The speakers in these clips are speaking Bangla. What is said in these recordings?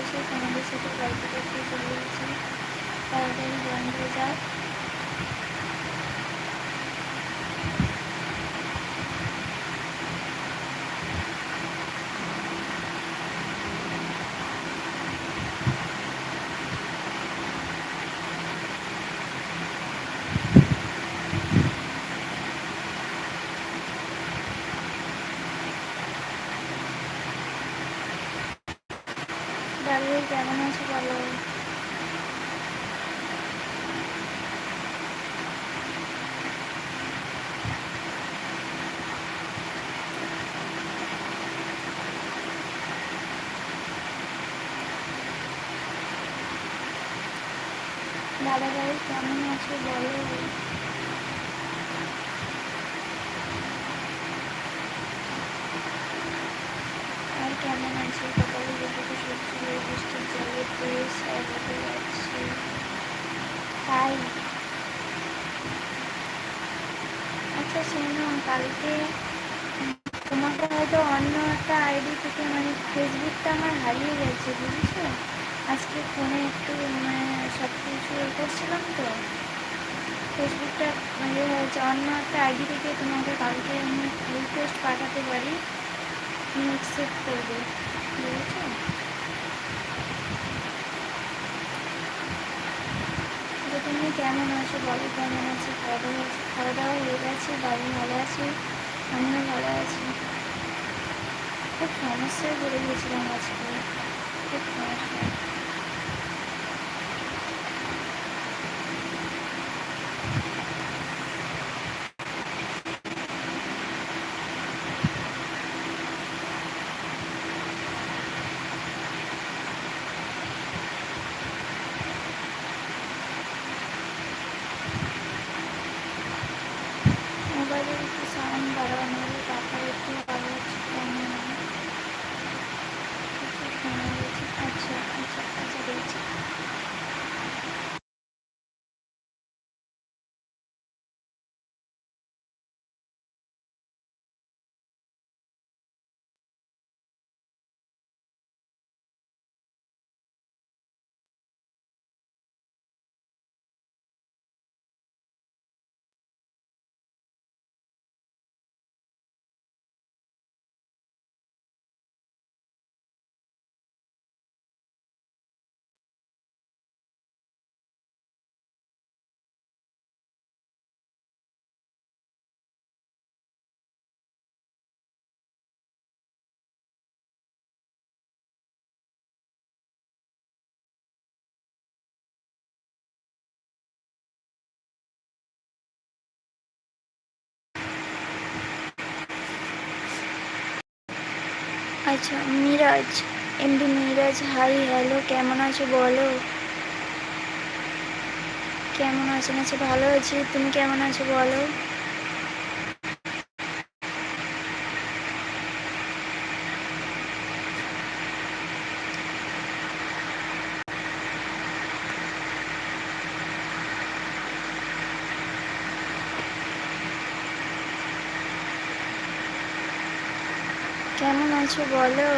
পরিশেষ আমাদের সাথে গল্পটা শেষ হয়ে গেছে তাড়াতাড়ি বন্ধ যায় দাদু কেমন আছো বলো দাদা ভাই কেমন আছো বলো আর কেমন আছো সকালে যেটুকু সবজি বৃষ্টির প্লিজ সবাইকে যাচ্ছি তাই আচ্ছা শোনো, কালকে তোমাকে হয়তো অন্য একটা আইডি থেকে মানে ফেসবুকটা আমার হারিয়ে গেছে, বুঝেছ? আজকে ফোনে একটু মানে সব কিছু করছিলাম তো। ফেসবুকটা মানে হচ্ছে অন্য একটা আইডি থেকে তোমাকে কালকে আমি রিকোয়েস্ট পাঠাতে পারি তুমি অ্যাকসেপ্ট করবে, বুঝেছ তো তুমি কেমন আছো? বলো কেমন আছো? দাওয়া খাওয়া দাওয়া হয়ে গেছে? বাড়ি ভালো আছে? আমিও ভালো আছি। খুব সমস্যায় পড়ে গেছিলাম আজকে। খুব সমস্যা মোবাইলের একটু সাউন্ড বাড়াও নাহলে টাকার একটু আওয়াজ কম হয় কিছু শোনা যাচ্ছে আচ্ছা আচ্ছা আচ্ছা দেখছি আচ্ছা Miraj, MD Miraj, hi, hello, কেমন আছো বলো? কেমন আছেন? আচ্ছা ভালো আছি। তুমি কেমন আছো বলো? কেমন আছো বলো?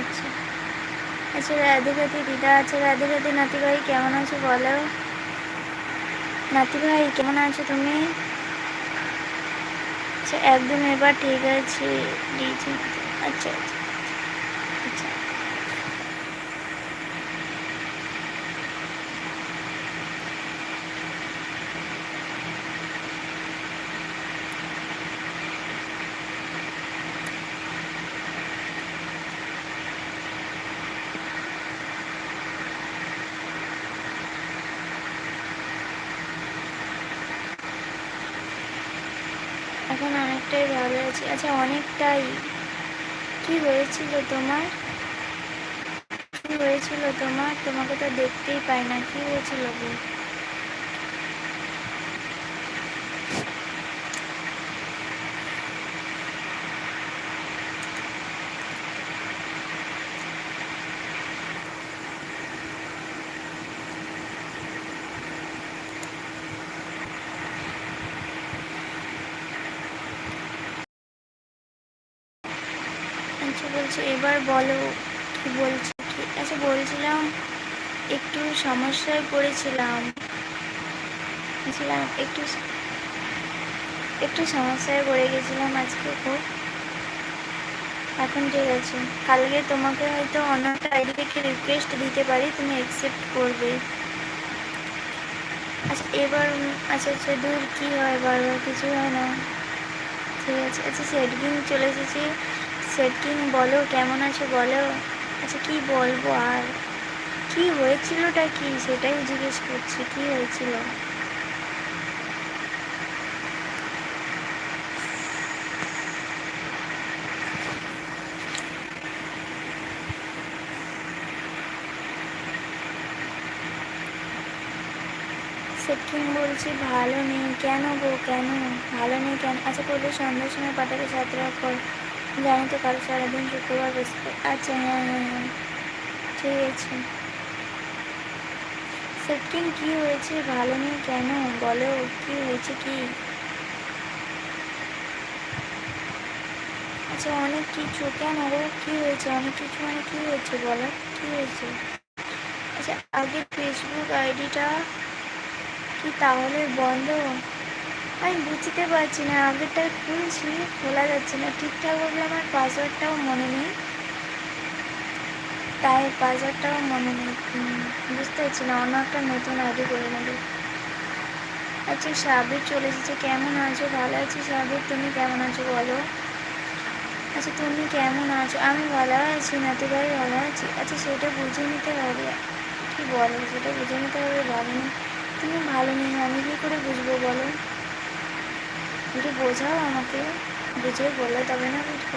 আচ্ছা। আচ্ছা রাধে রাধে দিদা আচ্ছা রাধে রাধে নাতি ভাই কেমন আছো বলো? নাতি ভাই কেমন আছো তুমি? আচ্ছা একদম এবার ঠিক আছে। আচ্ছা আচ্ছা আচ্ছা। এখন অনেকটাই ভালো আছি আচ্ছা অনেকটাই। কি হয়েছিল তোমার? কি হয়েছিল তোমার? তোমাকে তো দেখতেই পাই না। কি হয়েছিল গো বলছি, এবার বলো কি বলছি? কি আচ্ছা বলছিলাম, একটু সমস্যায় পড়েছিলাম। ছিলাম একটু একটু সমস্যায় পড়ে গেছিলাম আজকে খুব। এখন ঠিক আছে। কালকে তোমাকে হয়তো অন্য একটা আইডি থেকে রিকোয়েস্ট দিতে পারি, তুমি অ্যাকসেপ্ট করবে। আচ্ছা এবার আচ্ছা আচ্ছা দূর কী হয় বারবার কিছু হয় না। ঠিক আছে আচ্ছা সেটকিং চলে এসেছি সেটকিং বলো, কেমন আছো বলো? আচ্ছা কি বলব আর? কি হয়েছিলটা কি? সেটাই জিজ্ঞেস করছি, কি হয়েছিল? সেটকিং বলছি, ভালো নেই। কেন গো? কেন? ভালো নেই কেন? আচ্ছা করলে সন্ধ্যার সময় পাঠাবে সাতটা পর জানি তো কাল সারাদিন শুক্রবার আচ্ছা হ্যাঁ হ্যাঁ হ্যাঁ। ঠিক আছে। সেটকিং কি হয়েছে? ভালো নেই কেন? বলো, কি হয়েছে কি? আচ্ছা অনেক কিছু। কেন গো কী হয়েছে? অনেক কিছু মানে কী হয়েছে? বলো, কী হয়েছে? আচ্ছা আগে ফেসবুক আইডিটা কি তাহলে বন্ধ? আমি বুঝতে পারছি না আগেরটা খুলছি খোলা যাচ্ছে না। ঠিকঠাকভাবে আমার পাসওয়ার্ডটাও মনে নেই। তাই পাসওয়ার্ডটাও মনে নেই। বুঝতে পারছি না, অন্য একটা নতুন আইডি করে নেব। আচ্ছা সাবির চলে এসেছে। কেমন আছো? ভালো আছি সাবির, তুমি কেমন আছো বলো? আচ্ছা তুমি কেমন আছো? আমি ভালো আছি না তো ভাই ভালো আছি। আচ্ছা সেটা বুঝে নিতে হবে। কি বলো? সেটা বুঝে নিতে হবে, ভালো নেই। তুমি ভালো নেই, আমি কী করে বুঝব বলো? একটু বোঝাও আমাকে বুঝে বলে তবে না বুঝব।